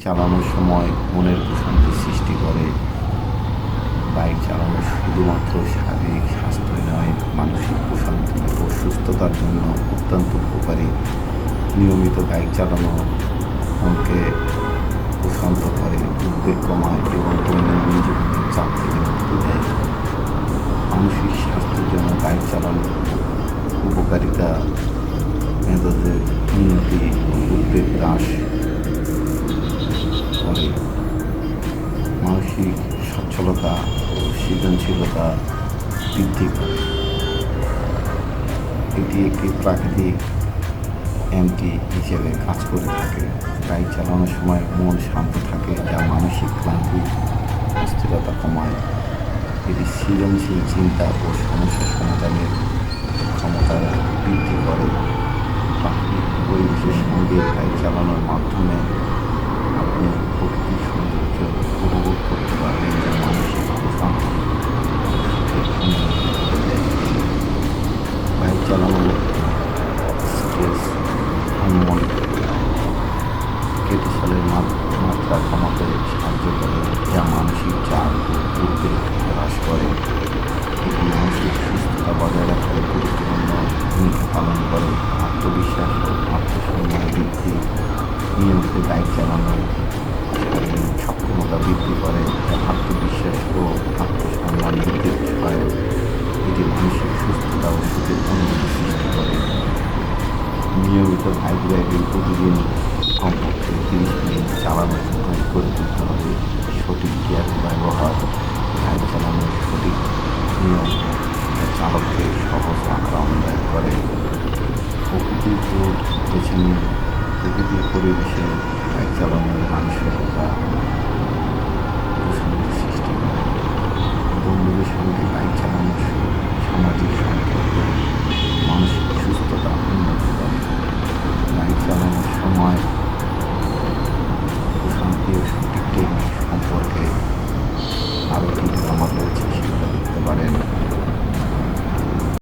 চালানোর সময় মনের প্রশান্তি সৃষ্টি করে। বাইক চালানো শুধুমাত্র শারীরিক স্বাস্থ্যই নয়, মানসিক প্রশান্তি ও সুস্থতার জন্য অত্যন্ত উপকারী। নিয়মিত বাইক চালানো মনকে প্রশান্ত করে, উদ্বেগ কমায় এবং দৈনন্দিন জীবনের চাপ থেকে মুক্তি দেয়। মানসিক স্বাস্থ্যের জন্য বাইক চালানোর উপকারিতা। মেজাজের উন্নতি উদ্বেগ হ্রাস মানসিক সচ্ছলতা ও সৃজনশীলতা বৃদ্ধি করে এটি একটি প্রাকৃতিক অ্যান্টি হিসেবে কাজ করে থাকে। বাইক চালানোর সময় মন শান্ত থাকে, যা মানসিক ক্লান্তি, অস্থিরতা কমায়। এটি সৃজনশীল চিন্তা ও সমস্যা সমাধানের ক্ষমতা বৃদ্ধি করে। প্রাকৃতিক পরিবেশের সঙ্গে বাইক চালানোর মাধ্যমে আপনি প্রকৃতির সৌন্দর্য উপভোগ করতে পারবেন যা মানসিক প্রশান্তি বাইক চালানো স্ট্রেস হরমোন কেটিসলের মাত্রা কমাতে সাহায্য করে যা মানসিক চাপ উদ্বেগ হ্রাস করে এটি মানসিক সুস্থতা বজায় রাখার গুরুত্বপূর্ণ ভূমিকা পালন করে আত্মবিশ্বাস ও আত্মসম্মান বৃদ্ধি নিয়মিত বাইক চালানো সক্ষমতা বৃদ্ধি করে, আত্মবিশ্বাস ও আত্মসম্মান বৃদ্ধির সহায়ক এটি মানসিক সুস্থতা ও সুখের অনুভূতি সৃষ্টি করে। নিয়মিত বাইক রাইডিং প্রতিদিন কমপক্ষে তিরিশ মিনিট চালানোর অভ্যাস করে তুলতে হবে। সঠিক গিয়ার ব্যবহার বাইক চালানোর সঠিক নিয়ম চালককে সহজ আরামদায়ক করে। প্রকৃতির নিন প্রকৃতির পরিবেশে বাইক চালানোর মানসিক